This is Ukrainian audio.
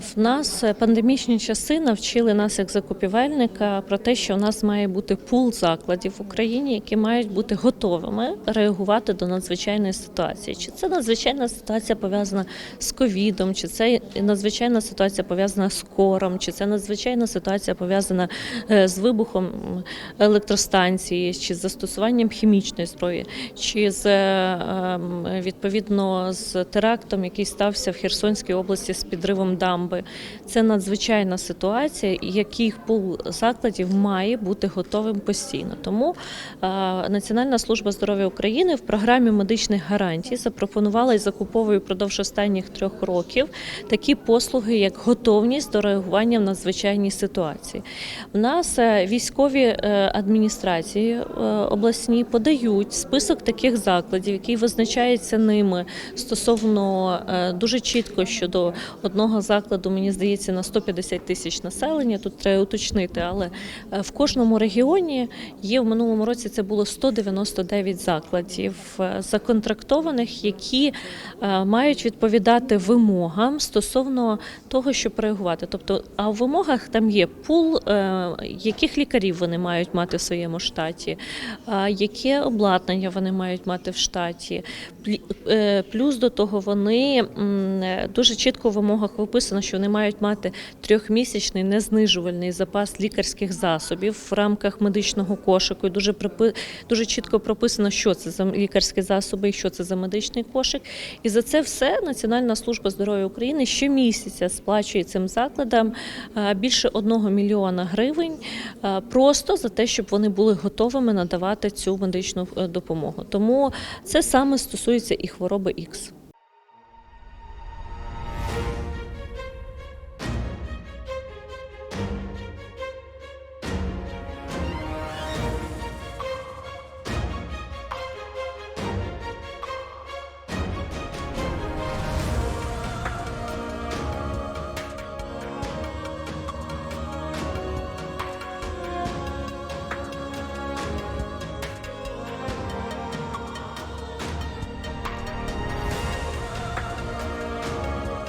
В нас пандемічні часи навчили нас як закупівельника про те, що у нас має бути пул закладів в Україні, які мають бути готовими реагувати до надзвичайної ситуації. Чи це надзвичайна ситуація пов'язана з ковідом, чи це надзвичайна ситуація пов'язана з кором, чи це надзвичайна ситуація пов'язана е, з вибухом електростанції, чи з застосуванням хімічної зброї, чи з е, ем, відповідно з терактом, який стався в Херсонській області з підривом дамби. Це надзвичайна ситуація, який пул закладів має бути готовим постійно. Тому е, Національна служба здоров'я України в програмі медичних гарантій запропонувала і закуповує впродовж останніх трьох років такі послуги, як готовність до реагування в надзвичайній ситуації. У нас е, військові е, адміністрації обласні подають список таких закладів, який визначається ними стосовно дуже чітко щодо одного закладу, мені здається, на 150 тисяч населення. Тут треба уточнити, але е, в кожному регіоні є в минулому році це було 199 закладів е, законтрактованих, які е, мають відповідати вимогам стосовно того, щоб реагувати. Тобто, а в вимогах там є пул, яких лікарів вони мають мати в своєму штаті, яке обладнання вони мають мати в штаті. Плюс до того вони дуже чітко в вимогах виписано, що вони мають мати трьохмісячний незнижувальний запас лікарських засобів в рамках медичного кошику. Дуже припи- дуже чітко прописано, що це за лікарські засоби і що це за медичний кошик. І за це все Національна служба здоров'я України щомісяця сплачує цим закладам більше одного мільйона гривень просто за те, щоб вони були готовими надавати цю медичну е, допомогу. Тому це саме стосується і хвороби Ікс.